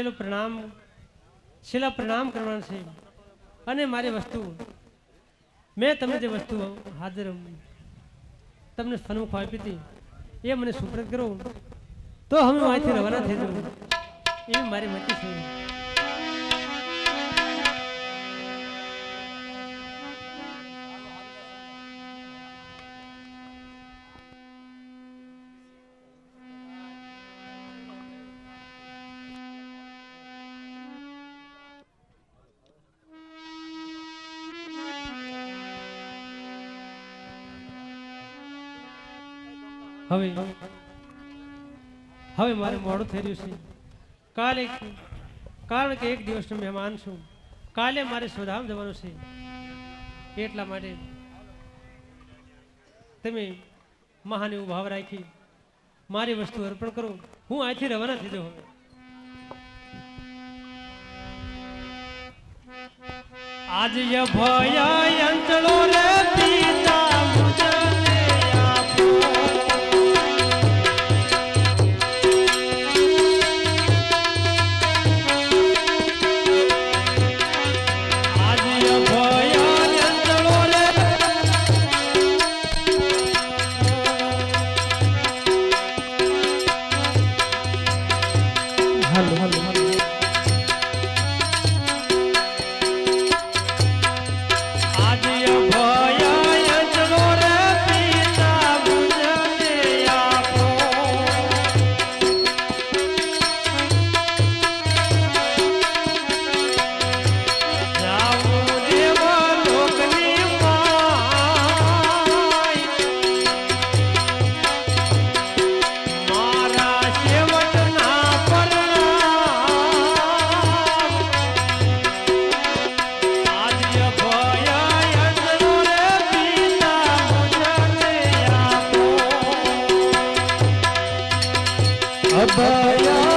છેલ્લો પ્રણામ, છેલ્લા પ્રણામ કરવાના છે. અને મારી વસ્તુ, મેં તમને જે વસ્તુ હાજર તમને સન્મુખ આપી હતી, એ મને સુપ્રત કરો. તો હવે અહીંથી રવાના થઈ જવું એવી મારી મતી છે. હવે હવે મારે મોડું થઈ રહ્યું છે. કાલે કારણ કે એક દિવસનો મહેમાન છું. કાલે મારે સ્વધામ જવાનું છે. એટલા માટે તમે મહાન એવું ભાવ રાખી, મારી વસ્તુ અર્પણ કરો. હું અહીંથી રવાના થઈ જાઉં આજ ભયા અંચળો રે 할로 할로 할로 અભય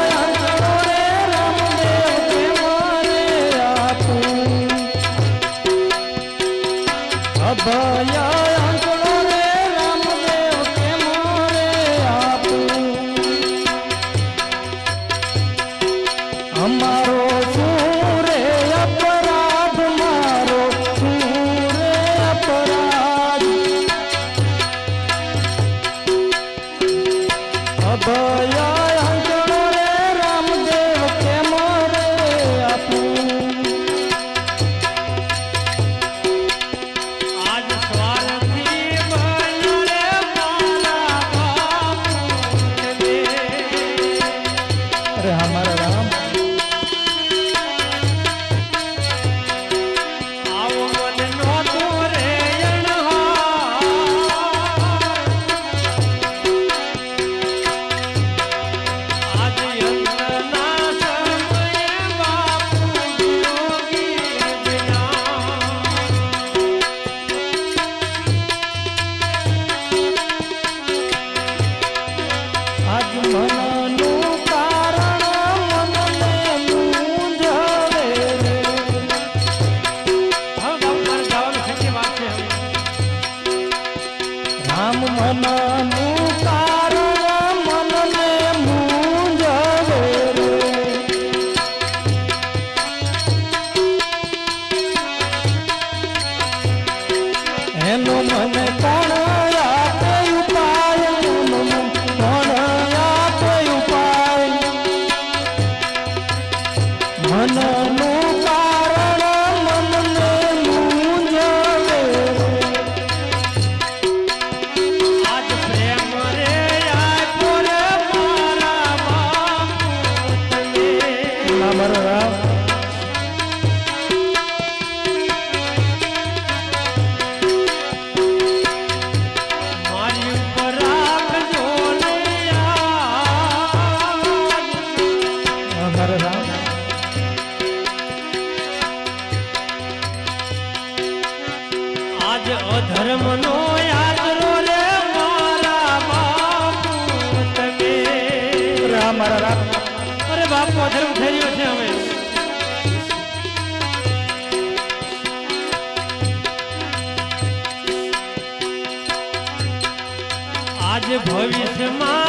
અરે ભવિષ્યમાં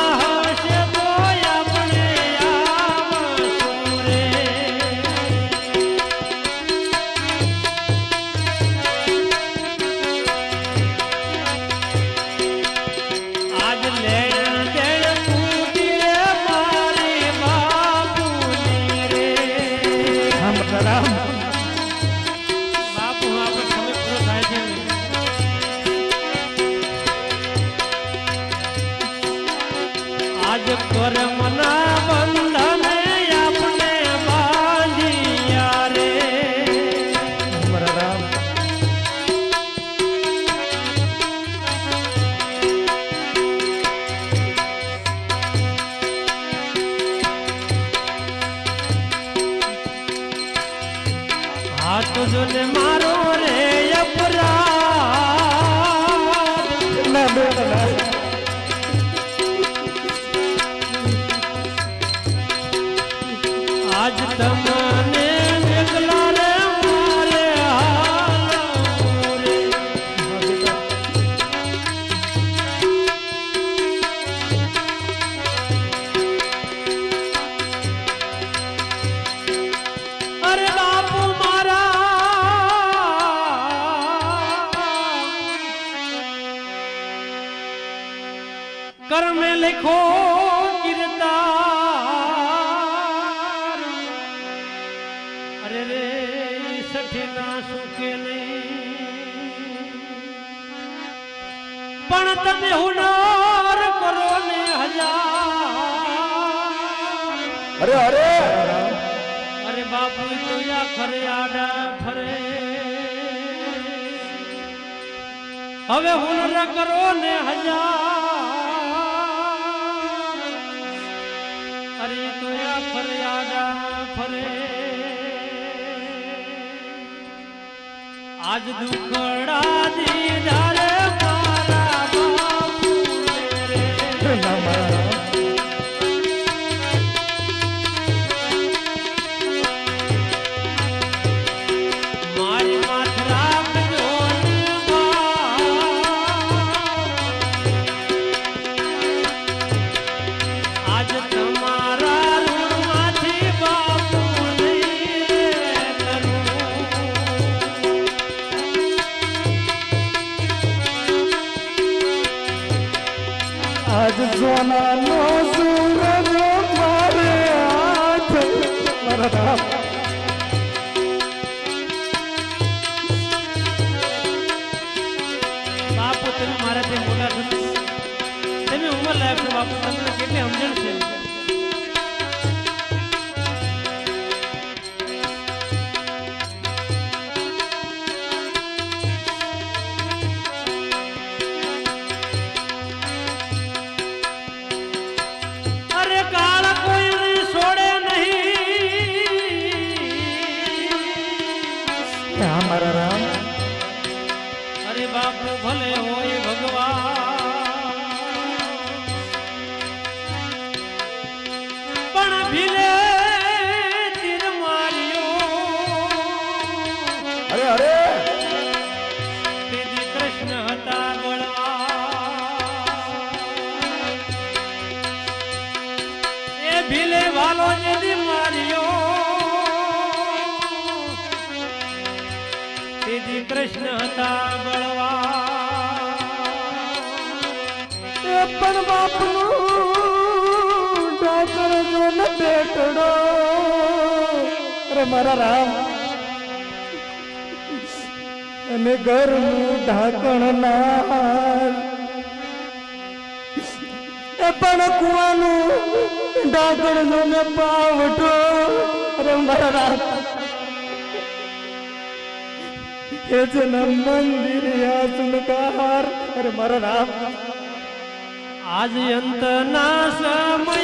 હવે હુનર કરો ને હજાર. અરે તો ફરિયાદા ફરે. આજ દુખડા દીદાર આજ સોનાનો સૂરજ મારે હાથ. મારા પણ કુવાનું ઢાંકણ નો ને પાવટો અરે મારા રાત. એ છે ને મંદિર યાસનકાર અરે મારા રામ આજ અંત ના સમય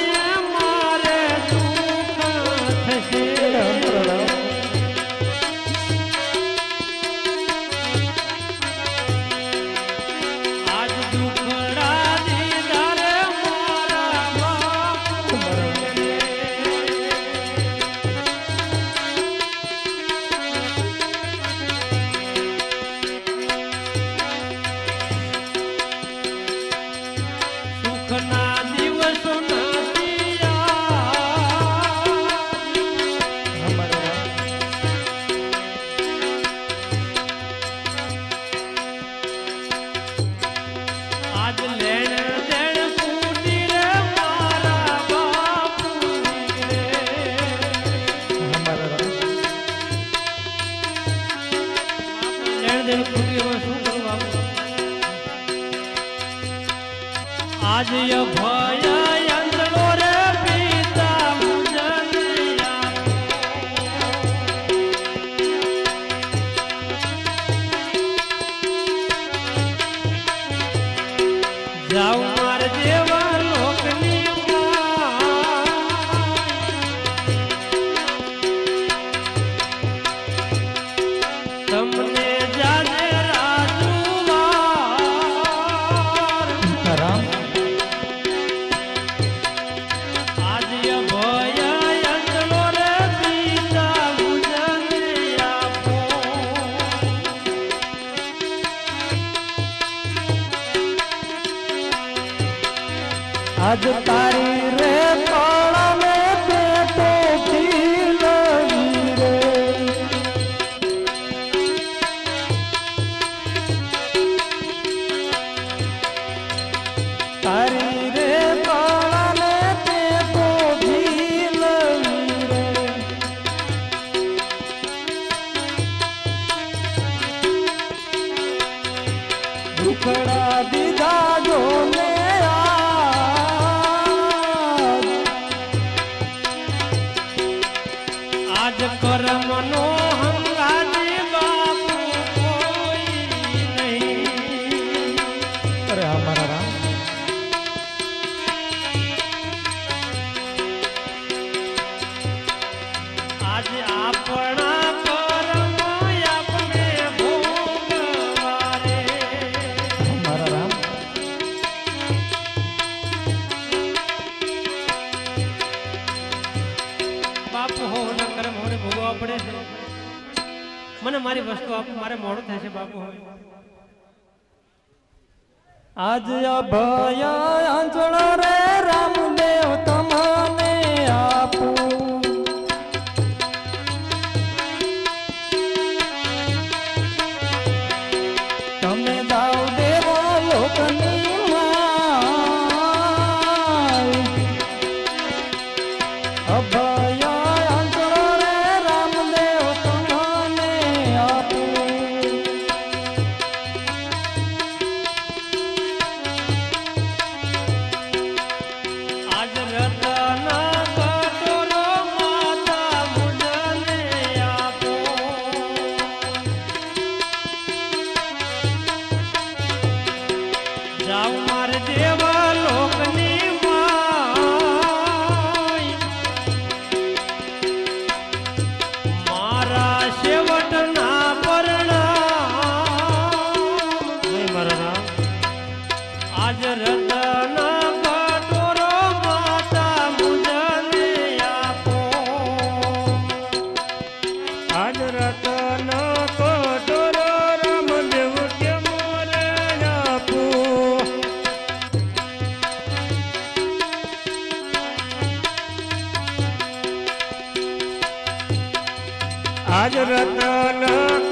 બાપ હો એના કર્મ મને પડે છે. મને મારી વસ્તુ આપો, મારે મોડું થાય છે, બાપુ હવે આજ અભયા રે, રામ આજ રતન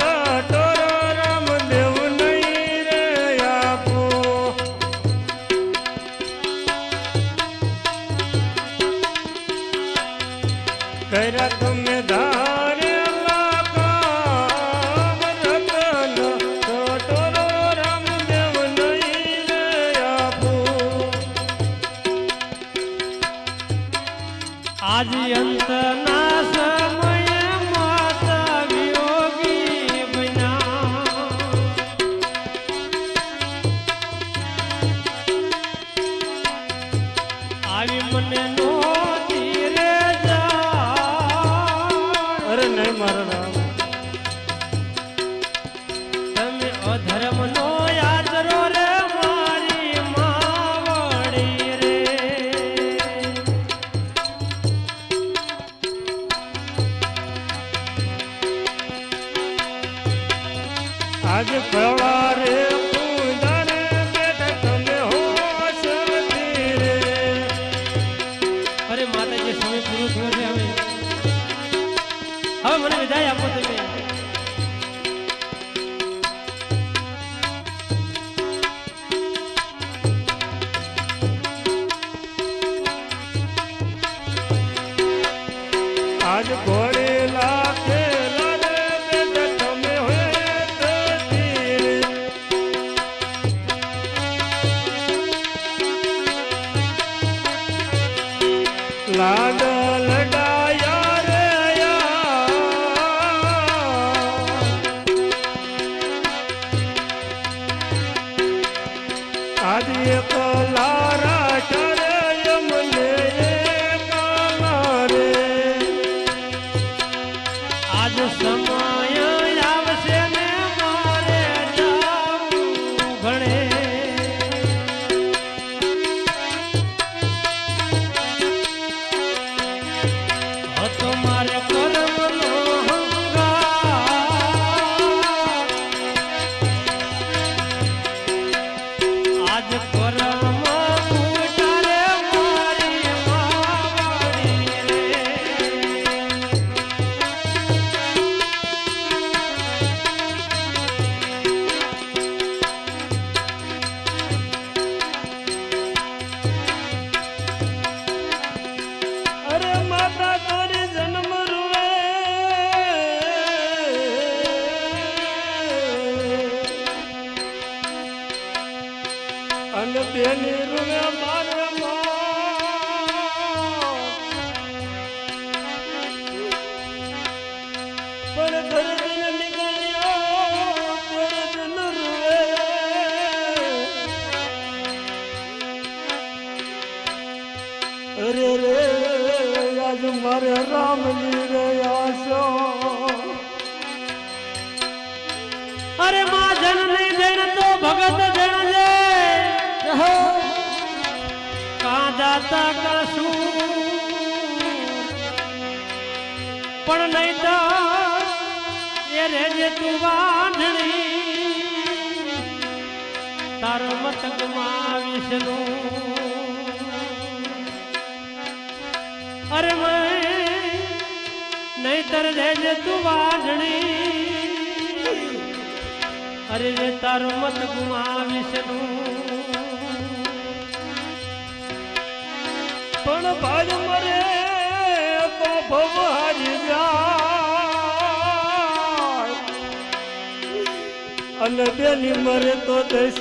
નાટકમાં વિષ્ણુ અરે નહીતર જય તું વાજણી. અરે રે તારો મત ગુમા વિષ્ણુ પણ ભાજ એટલે બેની મરે તો દસ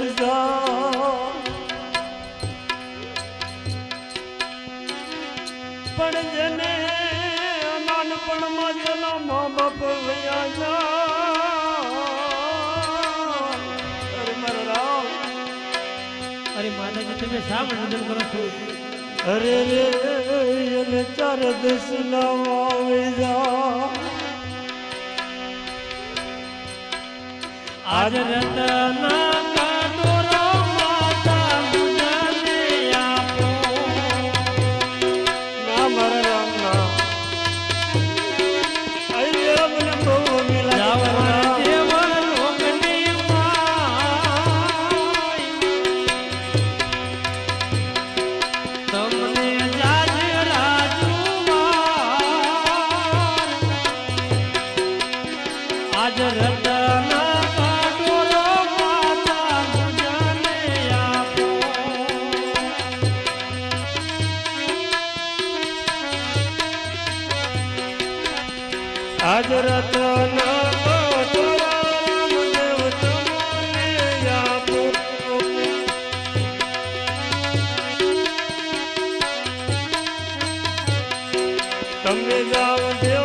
પણ જેને નાનપણમાં જેના મા બાપ અરે માતાજી તમે શા માટે કરો છો? અરે રે એને ચાર દસ ના આવી જા. આજ રતના તમે જાવ દે